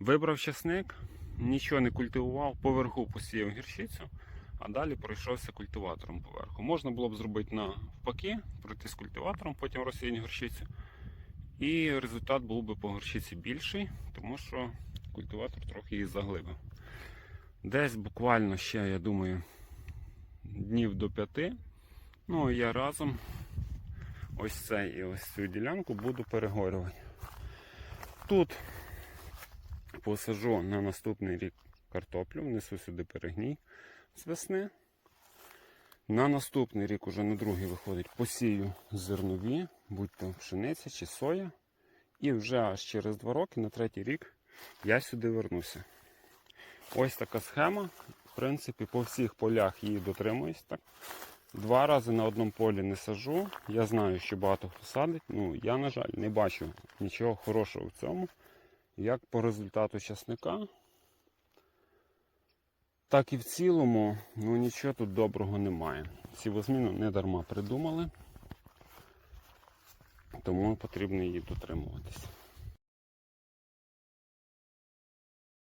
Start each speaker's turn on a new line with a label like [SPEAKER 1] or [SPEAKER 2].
[SPEAKER 1] Вибрав часник, нічого не культивував, поверху посіяв гірчицю, а далі пройшовся культиватором поверху. Можна було б зробити навпаки, пройти з культиватором, потім розсіяти горчицю. І результат був би по горчиці більший, тому що культиватор трохи її заглибив. Десь буквально ще, я думаю, днів до п'яти. Ну, я разом ось це і ось цю ділянку буду перегорювати. Тут посажу на наступний рік картоплю, внесу сюди перегній з весни. На наступний рік, уже на другий виходить, посію зернові, будь то пшениця чи соя. І вже аж через два роки, на третій рік, я сюди вернуся. Ось така схема. В принципі, по всіх полях її дотримуюсь. Так. Два рази на одному полі не сажу. Я знаю, що багато хто садить. Ну, я, на жаль, не бачу нічого хорошого в цьому. Як по результату часника, так і в цілому, ну нічого тут доброго немає. Сівозміну не дарма придумали, тому потрібно її дотримуватись.